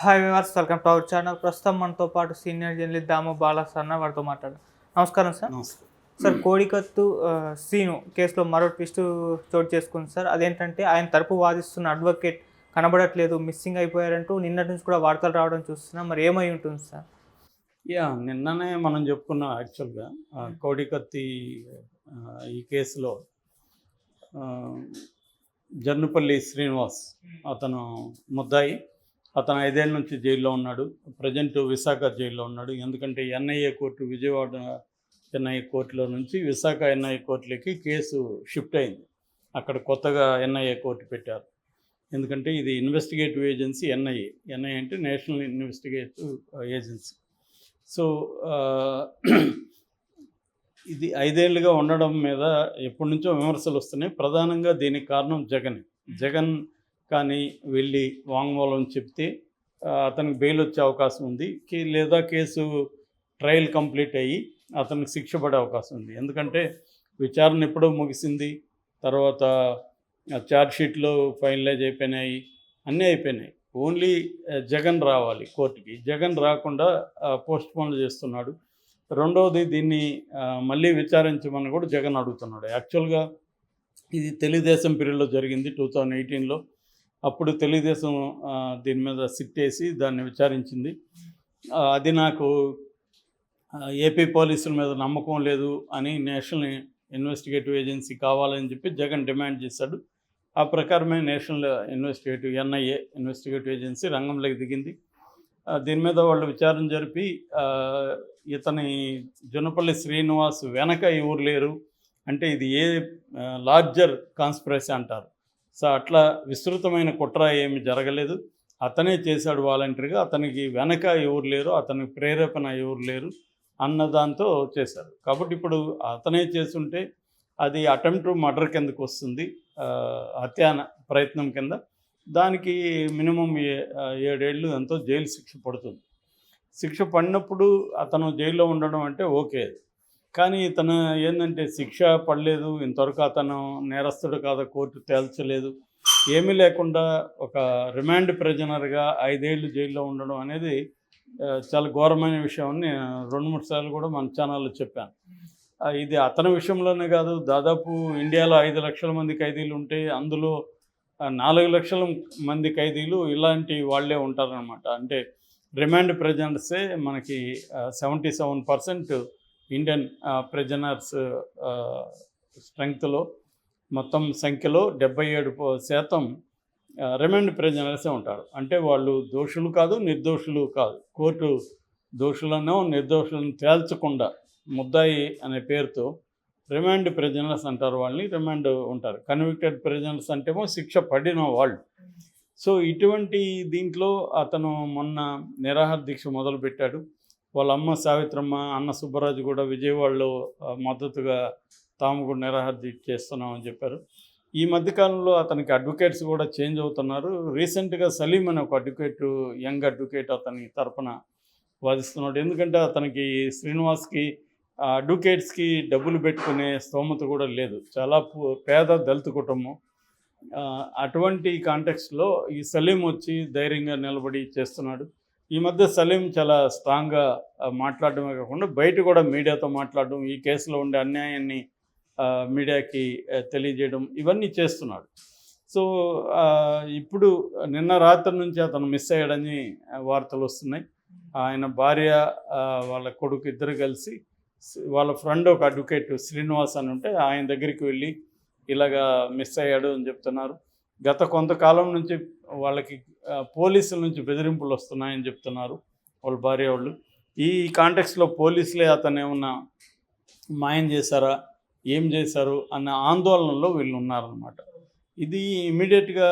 Hi viewers welcome to our channel ప్రస్తుతం మనతో పాటు senior journalist Damu Bala sir వారితో మాట్లాడు. నమస్కారం సార్. సార్ కోడికత్తు సీను కేసులో మరో ట్విస్ట్ చోటు చేసుకుంది సార్. అదేంటంటే ఆయన తరపు వాదిస్తున్న అడ్వకేట్ కనబడట్లేదు మిస్సింగ్ అయిపోయారంటూ నిన్నటి నుంచి కూడా వార్తలు రావడం చూస్తున్నాం. మరి ఏమై ఉంటుంది సార్? యా నిన్ననే మనం చెప్పుకున్నాం యాక్చువల్గా కోడికత్తి ఈ కేసులో జర్నుపల్లి శ్రీనివాస్ అతను ముద్దాయి. అతను ఐదేళ్ళ నుంచి జైల్లో ఉన్నాడు. ప్రజెంట్ విశాఖ జైల్లో ఉన్నాడు. ఎందుకంటే ఎన్ఐఏ కోర్టు విజయవాడ ఎన్ఐఏ కోర్టులో నుంచి విశాఖ ఎన్ఐఏ కోర్టులకి కేసు షిఫ్ట్ అయింది. అక్కడ కొత్తగా ఎన్ఐఏ కోర్టు పెట్టారు. ఎందుకంటే ఇది ఇన్వెస్టిగేటివ్ ఏజెన్సీ ఎన్ఐఏ. ఎన్ఐఏ అంటే నేషనల్ ఇన్వెస్టిగేటివ్ ఏజెన్సీ. సో ఇది ఐదేళ్ళుగా ఉండడం మీద ఎప్పటి నుంచో విమర్శలు వస్తున్నాయి. ప్రధానంగా దీనికి కారణం జగన్. జగన్ కానీ వెళ్ళి వాంగ్మూలం చెప్తే అతనికి బెయిల్ వచ్చే అవకాశం ఉంది. కే- లేదా కేసు ట్రయల్ కంప్లీట్ అయ్యి అతనికి శిక్ష పడే అవకాశం ఉంది. ఎందుకంటే విచారణ ఎప్పుడో ముగిసింది. తర్వాత ఛార్జ్షీట్లు ఫైనలైజ్ అయిపోయినాయి. అన్నీ అయిపోయినాయి. ఓన్లీ జగన్ రావాలి కోర్టుకి. జగన్ రాకుండా పోస్ట్ పోన్లు చేస్తున్నాడు. రెండవది దీన్ని మళ్ళీ విచారించమని కూడా జగన్ అడుగుతున్నాడు. యాక్చువల్గా ఇది తెలుగుదేశం పీరియడ్లో జరిగింది. టూ థౌజండ్ ఎయిటీన్లో. అప్పుడు తెలుగుదేశం దీని మీద సిట్ వేసి దాన్ని విచారించింది. అది నాకు ఏపీ పోలీసుల మీద నమ్మకం లేదు అని నేషనల్ ఇన్వెస్టిగేటివ్ ఏజెన్సీ కావాలని చెప్పి జగన్ డిమాండ్ చేశాడు. ఆ ప్రకారమే national investigative NIA investigative agency రంగంలోకి దిగింది. దీని మీద వాళ్ళు విచారణ జరిపి ఇతని జునపల్లి శ్రీనివాస్ వెనక ఎవరు లేరు. అంటే ఇది ఏ లార్జర్ కాన్స్పిరసీ అంటారు. సో అట్లా విస్తృతమైన కుట్ర ఏమి జరగలేదు. అతనే చేశాడు వాలంటరీగా అతనికి వెనక ఎవరు లేరు అతనికి ప్రేరేపణ ఎవరు లేరు అన్న దాంతో చేశారు కాబట్టి ఇప్పుడు అతనే చేస్తుంటే అది అటెంప్ట్ మర్డర్ కిందకు వస్తుంది హత్యాన హత్యా ప్రయత్నం కింద. దానికి మినిమం ఏ- ఏడేళ్ళు ఎంతో జైలు శిక్ష పడుతుంది. శిక్ష పడినప్పుడు అతను జైల్లో ఉండడం అంటే ఓకే కానీ తను ఏంటంటే శిక్ష పడలేదు. ఇంతవరకు అతను నేరస్తుడు కాదు కోర్టు తేల్చలేదు. ఏమీ లేకుండా ఒక రిమాండ్ ప్రిజనర్గా ఐదేళ్ళు జైల్లో ఉండడం అనేది చాలా ఘోరమైన విషయం అని నేను రెండు మూడు సార్లు కూడా మన ఛానల్లో చెప్పాను. ఇది అతని విషయంలోనే కాదు దాదాపు ఇండియాలో ఐదు లక్షల మంది ఖైదీలు ఉంటే అందులో నాలుగు లక్షల మంది ఖైదీలు ఇలాంటి వాళ్ళే ఉంటారనమాట అంటే రిమాండ్ ప్రజెంట్సే మనకి seventy seven percent Indian prisoners స్ట్రెంగ్త్లో మొత్తం సంఖ్యలో డెబ్బై ఏడు శాతం రిమైండ్ ప్రెజనర్సే ఉంటారు. అంటే వాళ్ళు దోషులు కాదు నిర్దోషులు కాదు. కోర్టు దోషులను నిర్దోషులను తేల్చకుండా ముద్దాయి అనే పేరుతో రిమాండ్ ప్రెజనర్స్ అంటారు వాళ్ళని రిమాండ్ ఉంటారు. కన్విక్టెడ్ ప్రెజనర్స్ అంటేమో శిక్ష పడిన వాళ్ళు. సో ఇటువంటి దీంట్లో అతను మొన్న నిరాహార దీక్ష మొదలుపెట్టాడు. వాళ్ళ అమ్మ సావిత్రమ్మ అన్న సుబ్బరాజు కూడా విజయవాడలో మద్దతుగా తాము కూడా నిరాహార దీక్ష చేస్తున్నామని చెప్పారు. ఈ మధ్యకాలంలో అతనికి అడ్వకేట్స్ కూడా చేంజ్ అవుతున్నారు. రీసెంట్గా సలీం అనే ఒక అడ్వకేట్ యంగ్ అడ్వకేట్ అతని తరపున వాదిస్తున్నాడు. ఎందుకంటే అతనికి శ్రీనివాస్కి అడ్వకేట్స్కి డబ్బులు పెట్టుకునే స్తోమత కూడా లేదు. చాలా పేద దళిత కుటుంబం. అటువంటి కాంటెక్స్లో ఈ సలీం వచ్చి ధైర్యంగా నిలబడి చేస్తున్నాడు. ఈ మధ్య సలీం చాలా స్ట్రాంగ్గా మాట్లాడడమే కాకుండా బయట కూడా మీడియాతో మాట్లాడడం ఈ కేసులో ఉండే అన్యాయాన్ని మీడియాకి తెలియజేయడం ఇవన్నీ చేస్తున్నాడు. సో ఇప్పుడు నిన్న రాత్రి నుంచి అతను మిస్ అయ్యాడని వార్తలు వస్తున్నాయి. ఆయన భార్య వాళ్ళ కొడుకు ఇద్దరు కలిసి వాళ్ళ ఫ్రెండ్ ఒక అడ్వకేట్ శ్రీనివాస్ అని ఉంటే ఆయన దగ్గరికి వెళ్ళి ఇలాగా మిస్ అయ్యాడు అని చెప్తున్నారు. గత కొంతకాలం నుంచి వాళ్ళకి పోలీసుల నుంచి బెదిరింపులు వస్తున్నాయని చెప్తున్నారు వాళ్ళ భార్య వాళ్ళు. ఈ కాంటెక్స్లో పోలీసులే అతను ఏమన్నా మాయం చేశారా? ఏం చేశారు? అన్న ఆందోళనలో వీళ్ళు ఉన్నారనమాట ఇది ఇమీడియట్గా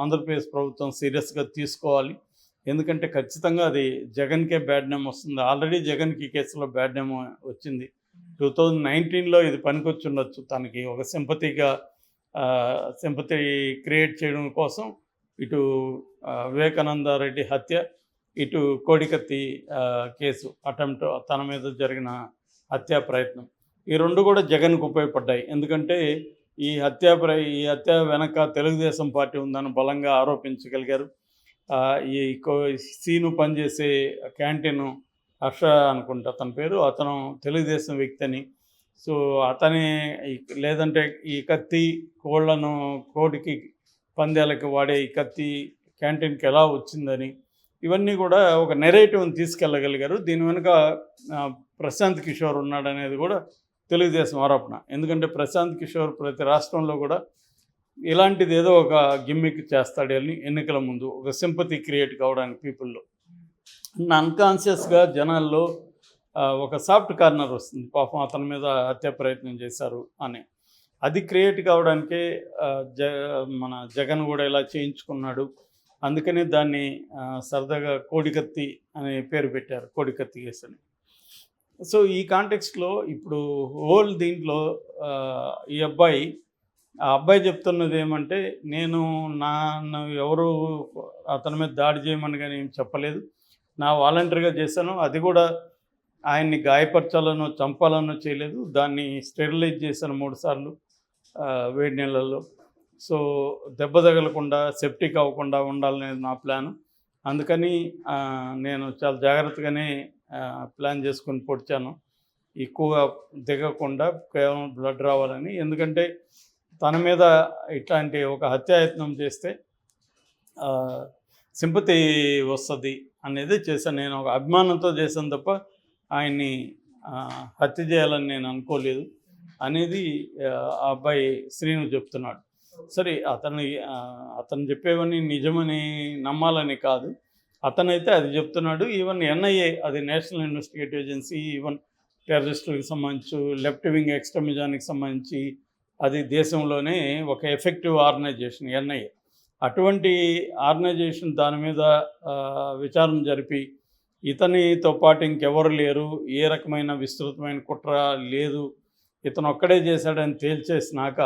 ఆంధ్రప్రదేశ్ ప్రభుత్వం సీరియస్గా తీసుకోవాలి. ఎందుకంటే ఖచ్చితంగా అది జగన్కే బ్యాడ్ నేమ్ వస్తుంది. ఆల్రెడీ జగన్కి కేసులో బ్యాడ్ నేమ్ వచ్చింది. టూ థౌజండ్ నైన్టీన్లో ఇది పనికొచ్చి ఉండొచ్చు తనకి ఒక సింపతిగా సింపతి క్రియేట్ చేయడం కోసం ఇటు వివేకానంద రెడ్డి హత్య ఇటు కోడికత్తి కేసు అటెంప్ట్ తన మీద జరిగిన హత్యా ప్రయత్నం. ఈ రెండు కూడా జగన్కు ఉపయోగపడ్డాయి. ఎందుకంటే ఈ హత్యా ప్ర ఈ హత్య వెనక తెలుగుదేశం పార్టీ ఉందని బలంగా ఆరోపించగలిగారు. ఈ కో- సీను పనిచేసే క్యాంటీన్ హర్ష అనుకుంటా అతని పేరు. అతను తెలుగుదేశం వ్యక్తి అని సో అతని లేదంటే ఈ కత్తి కోళ్ళను కోడికి పందాలకి వాడే ఈ కత్తి క్యాంటీన్కి ఎలా వచ్చిందని ఇవన్నీ కూడా ఒక నెరేటివ్ని తీసుకెళ్ళగలిగారు. దీని వెనుక ప్రశాంత్ కిషోర్ ఉన్నాడనేది కూడా తెలుగుదేశం ఆరోపణ. ఎందుకంటే ప్రశాంత్ కిషోర్ ప్రతి రాష్ట్రంలో కూడా ఇలాంటిది ఏదో ఒక గిమ్మిక్ చేస్తాడు అని ఎన్నికల ముందు. ఒక సింపతి క్రియేట్ కావడానికి పీపుల్లో. అన్కాన్షియస్గా జనాల్లో ఒక సాఫ్ట్ కార్నర్ వస్తుంది. పాపం అతని మీద హత్య ప్రయత్నం చేశారు అని. అది క్రియేట్ కావడానికే జ మన జగన్ కూడా ఇలా చేయించుకున్నాడు. అందుకనే దాన్ని సరదాగా కోడికత్తి అనే పేరు పెట్టారు కోడికత్తి కేసు అని సో ఈ కాంటెక్స్ట్లో ఇప్పుడు హోల్ దీంట్లో ఈ అబ్బాయి ఆ అబ్బాయి చెప్తున్నది ఏమంటే నేను నా ఎవరు అతని మీద దాడి చేయమని కానీ ఏం చెప్పలేదు. నా వాలంటరీగా చేశాను. అది కూడా ఆయన్ని గాయపరచాలనో చంపాలనో చేయలేదు. దాన్ని స్టెరిలైజ్ చేశాను మూడుసార్లు వేడి నీళ్ళల్లో. సో దెబ్బ తగలకుండా సెప్టిక్ అవ్వకుండా ఉండాలనేది నా ప్లాన్. అందుకని నేను చాలా జాగ్రత్తగానే ప్లాన్ చేసుకొని పొడిచాను. ఎక్కువగా దిగకుండా కేవలం బ్లడ్ రావాలని. ఎందుకంటే తన మీద ఇట్లాంటి ఒక హత్యాయత్నం చేస్తే సింపతి వస్తుంది అనేది చేశాను. నేను ఒక అభిమానంతో చేశాను తప్ప ఆయన్ని హత్య చేయాలని నేను అనుకోలేదు. అనేది ఆ, అబ్బాయి శ్రీను చెప్తున్నాడు. సరే అతను అతను చెప్పేవన్నీ నిజమని నమ్మాలని కాదు. అతనైతే అది చెప్తున్నాడు. ఈవెన్ ఎన్ఐఏ అది నేషనల్ ఇన్వెస్టిగేటివ్ ఏజెన్సీ ఈవెన్ టెర్రరిస్టులకు సంబంధించి లెఫ్ట్ వింగ్ ఎక్స్ట్రమిజానికి సంబంధించి అది దేశంలోనే ఒక ఎఫెక్టివ్ ఆర్గనైజేషన్ ఎన్ఐఏ. అటువంటి ఆర్గనైజేషన్ దాని మీద విచారణ జరిపి ఇతనితో పాటు ఇంకెవరు లేరు ఏ రకమైన విస్తృతమైన కుట్ర లేదు. ఇతను ఒక్కడే చేశాడని తేల్చేసినాక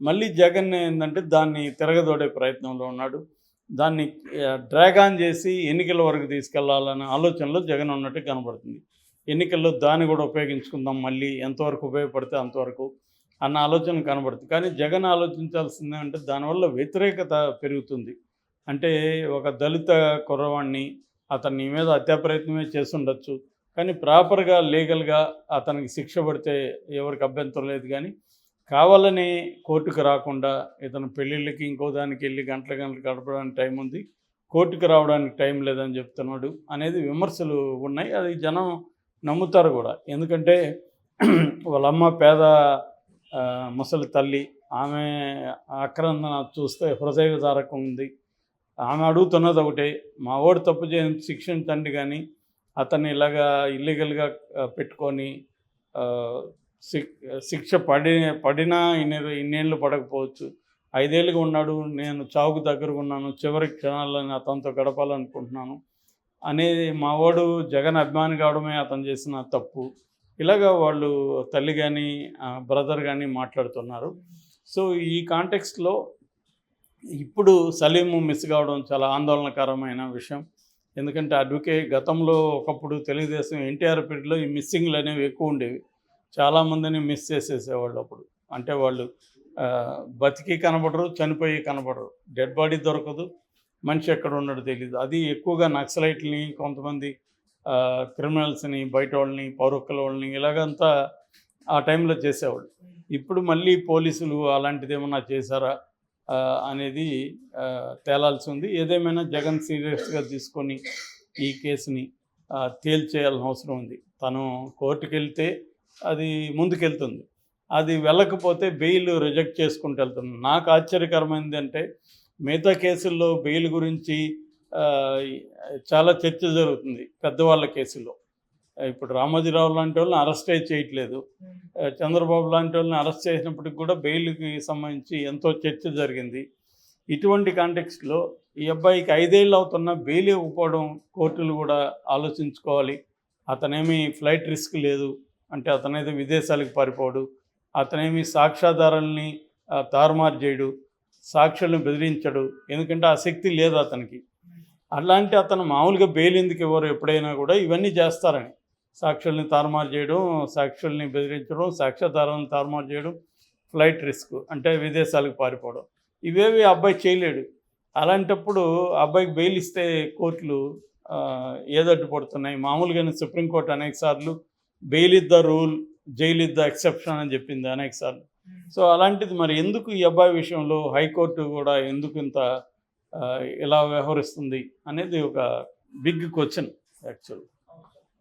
మళ్ళీ జగన్ ఏంటంటే దాన్ని తిరగదోడే ప్రయత్నంలో ఉన్నాడు. దాన్ని డ్రాగ్ ఆన్ చేసి ఎన్నికల వరకు తీసుకెళ్ళాలనే ఆలోచనలో జగన్ ఉన్నట్టు కనబడుతుంది. ఎన్నికల్లో దాన్ని కూడా ఉపయోగించుకుందాం మళ్ళీ ఎంతవరకు ఉపయోగపడితే అంతవరకు అన్న ఆలోచన కనబడుతుంది. కానీ జగన్ ఆలోచించాల్సిందే అంటే దానివల్ల వ్యతిరేకత పెరుగుతుంది. అంటే ఒక దళిత కుర్రవాణ్ణి అతన్ని మీద హత్యా ప్రయత్నమే చేస్తుండొచ్చు. కానీ ప్రాపర్గా లీగల్గా అతనికి శిక్ష పడితే ఎవరికి అభ్యంతరం లేదు కానీ కావాలని కోర్టుకు రాకుండా ఇతను పెళ్ళిళ్ళకి ఇంకో దానికి వెళ్ళి గంటల గంటలు గడపడానికి టైం ఉంది. కోర్టుకు రావడానికి టైం లేదని చెప్తున్నాడు అనేది విమర్శలు ఉన్నాయి. అది జనం నమ్ముతారు కూడా. ఎందుకంటే వాళ్ళ అమ్మ పేద ముసలి తల్లి ఆమె ఆక్రందన చూస్తే హృదయ ఉంది. ఆమె అడుగుతున్నది ఒకటే మా ఓడి తప్పు చేయని శిక్షించండి కానీ అతన్ని ఇలాగా ఇల్లీగల్గా పెట్టుకొని శిక్ష పడి పడినా ఇన్ని ఇన్నేళ్ళు పడకపోవచ్చు. ఐదేళ్ళుగా ఉన్నాడు నేను చావుకు దగ్గరగా ఉన్నాను చివరి క్షణాలను అతనితో గడపాలనుకుంటున్నాను అనేది మా వాడు జగన్ అభిమాని కావడమే అతను చేసిన తప్పు. ఇలాగా వాళ్ళు తల్లి కానీ బ్రదర్ కానీ మాట్లాడుతున్నారు. సో ఈ కాంటెక్స్ట్లో ఇప్పుడు సలీము మిస్ కావడం చాలా ఆందోళనకరమైన విషయం. ఎందుకంటే అడ్వకేట్ గతంలో ఒకప్పుడు తెలుగుదేశం ఎన్టీఆర్ పీరియడ్లో ఈ మిస్సింగ్లు అనేవి ఎక్కువ ఉండేవి. చాలామందిని మిస్ చేసేసేవాళ్ళు అప్పుడు. అంటే వాళ్ళు బతికి కనబడరు చనిపోయి కనబడరు. డెడ్ బాడీ దొరకదు మనిషి ఎక్కడ ఉన్నాడో తెలియదు అది ఎక్కువగా నక్సలైట్లని కొంతమంది క్రిమినల్స్ని బయట వాళ్ళని పౌరుకుల వాళ్ళని ఇలాగంతా ఆ టైంలో చేసేవాళ్ళు. ఇప్పుడు మళ్ళీ పోలీసులు అలాంటిది ఏమన్నా చేశారా? అనేది తేలాల్సి ఉంది ఏదేమైనా జగన్ సీరియస్గా తీసుకొని ఈ కేసుని తేల్చేయాల్సిన అవసరం ఉంది. తను కోర్టుకు వెళ్తే అది ముందుకెళ్తుంది. అది వెళ్ళకపోతే బెయిల్ రిజెక్ట్ చేసుకుంటూ వెళ్తుంది. నాకు ఆశ్చర్యకరమైంది అంటే మిగతా కేసుల్లో బెయిల్ గురించి చాలా చర్చ జరుగుతుంది పెద్దవాళ్ళ కేసుల్లో. ఇప్పుడు రామోజీరావు లాంటి వాళ్ళని అరెస్టే చేయట్లేదు. చంద్రబాబు లాంటి వాళ్ళని అరెస్ట్ చేసినప్పటికి కూడా బెయిల్కి సంబంధించి ఎంతో చర్చ జరిగింది. ఇటువంటి కాంటెక్స్ట్లో ఈ అబ్బాయికి ఐదేళ్ళు అవుతున్న బెయిల్ ఇవ్వకపోవడం కోర్టులు కూడా ఆలోచించుకోవాలి. అతనేమి ఫ్లైట్ రిస్క్ లేదు. అంటే అతనైతే విదేశాలకు పారిపోడు. అతనేమి సాక్ష్యాధారాలని తారుమారు చేయడు. సాక్షులను బెదిరించడు. ఎందుకంటే ఆ శక్తి లేదు అతనికి. అలాంటి అతను మామూలుగా బెయిల్ ఎందుకు ఇవ్వరు ఎప్పుడైనా కూడా? ఇవన్నీ చేస్తారని. సాక్షుల్ని తారుమారు చేయడం సాక్షుల్ని బెదిరించడం సాక్ష్యాధారాలను తారుమారు చేయడం ఫ్లైట్ రిస్క్ అంటే విదేశాలకు పారిపోవడం. ఇవేవి అబ్బాయి చేయలేడు. అలాంటప్పుడు అబ్బాయికి బెయిల్ ఇస్తే కోర్టులు ఏదట్టు పడుతున్నాయి. మామూలుగానే సుప్రీంకోర్టు అనేక సార్లు బెయిల్ ఇద్ద రూల్ జైలు ఇద్ద ఎక్సెప్షన్ అని చెప్పింది అనేక సార్లు. సో అలాంటిది మరి ఎందుకు ఈ అబ్బాయి విషయంలో హైకోర్టు కూడా ఎందుకు ఇంత ఇలా వ్యవహరిస్తుంది అనేది ఒక బిగ్ క్వశ్చన్ యాక్చువల్.